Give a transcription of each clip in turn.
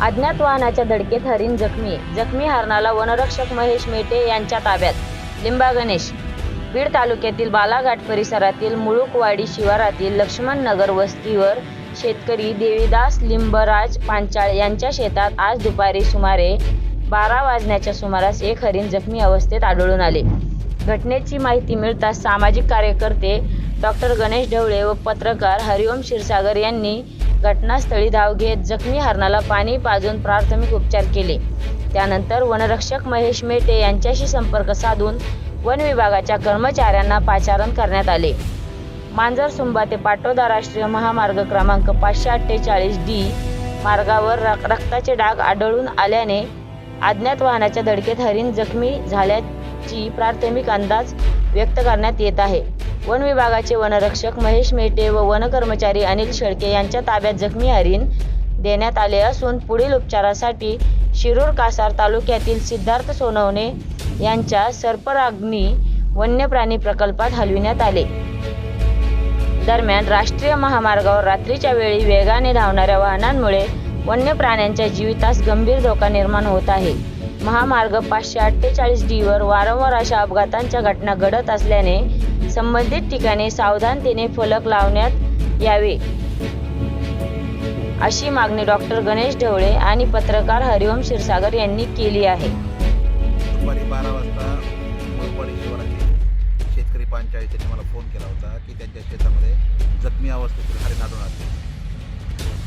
अज्ञात वाहनाच्या धडकेत हरिण जखमी. जखमी हरणाला वनरक्षक महेश मेटे यांच्या ताब्यात. लिंबा गणेश. बीड तालुक्यातील बालाघाट परिसरातील मुळुकवाडी शिवारातील लक्ष्मण नगर वस्तीवर शेतकरी देवीदास लिंबराज पांचाळ यांच्या शेतात आज दुपारी सुमारे बारा वाजण्याच्या सुमारास एक हरिण जखमी अवस्थेत आढळून आले. घटनेची माहिती मिळताच सामाजिक कार्यकर्ते डॉक्टर गणेश ढवळे व पत्रकार हरिओम क्षीरसागर यांनी घटनास्थळी धाव घेत जखमी हरणाला पाणी पाजून प्राथमिक उपचार केले. त्यानंतर वनरक्षक महेश मेटे यांच्याशी संपर्क साधून वन विभागाच्या कर्मचाऱ्यांना पाचारण करण्यात आले. मांजर सुंबा ते पाटोदा राष्ट्रीय महामार्ग क्रमांक पाचशे अठ्ठेचाळीस डी मार्गावर रक्ताचे डाग आढळून आल्याने अज्ञात वाहनाच्या धडकेत हरिण जखमी झाल्याची प्राथमिक अंदाज व्यक्त करण्यात येत आहे. वन विभागाचे वनरक्षक महेश मेटे व वन कर्मचारी अनिल शेळके यांच्या ताब्यात जखमी हरिण देण्यात आले असून पुढील उपचारासाठी शिरूर कासार तालुक्यातील सिद्धार्थ सोनवणे यांच्या सर्पराग्नी वन्य प्राणी प्रकल्पात हलविण्यात आले. दरम्यान राष्ट्रीय महामार्गावर रात्रीच्या वेळी वेगाने धावणाऱ्या वाहनांमुळे वन्य प्राण्यांच्या जीवितास गंभीर धोका निर्माण होत आहे. महामार्ग पाचशे अठ्ठेचाळीस डीवर वारंवार अशा अपघातांच्या घटना घडत असल्याने संबंधित ठिकाणी सावधानतेने फलक लावण्यात यावे. अशी मागणी डॉक्टर गणेश ढवळे आणि पत्रकार हरिओम क्षीरसागर यांनी केली आहे. दुपारी बारा वाजता मुळपाडी शेतकरी पंचायतीने मला फोन केला होता की त्यांच्या शेतामध्ये जखमी अवस्थेतील हरिण आढळून आले.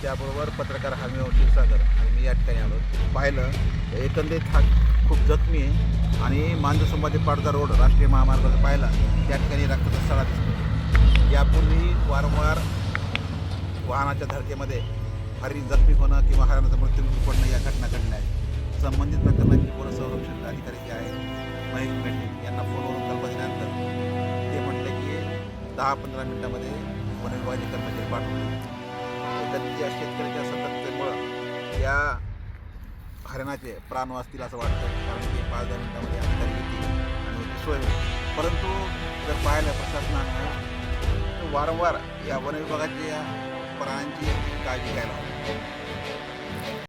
त्याबरोबर पत्रकार हमी क्षीरसागर आणि मी या ठिकाणी आलो. पाहिलं एकंदरीत हा खूप जखमी आहे. आणि मांजसंबाजी पाडदा रोड राष्ट्रीय महामार्गाचा पाहिला त्या ठिकाणी रक्ताचा सडा दिसतो. यापूर्वी वारंवार वाहनाच्या धडकेमध्ये हरिण जखमी होणं किंवा हरणाचा मृत्यू पडणं या घटना घडल्या आहेत. संबंधित प्रकरणाची वन संरक्षण अधिकारी जे आहेत महेश मेटे यांना फोनवरून कल्पना दिल्यानंतर ते म्हटले की दहा पंधरा मिनिटामध्ये वनविभागाचे कर्मचारी पाठवले एकंदरीत शेतकऱ्याच्या सतर्कतेमुळं त्या हरणाचे प्राण वाचतील असं वाटतं. कारण की पाच दहा मिनिटामध्ये अधिकारी येतील आणि सोय परंतु जर पाहिलं प्रशासनानं वारंवार या वन विभागाच्या प्राण्यांची काळजी घ्यायला हवी.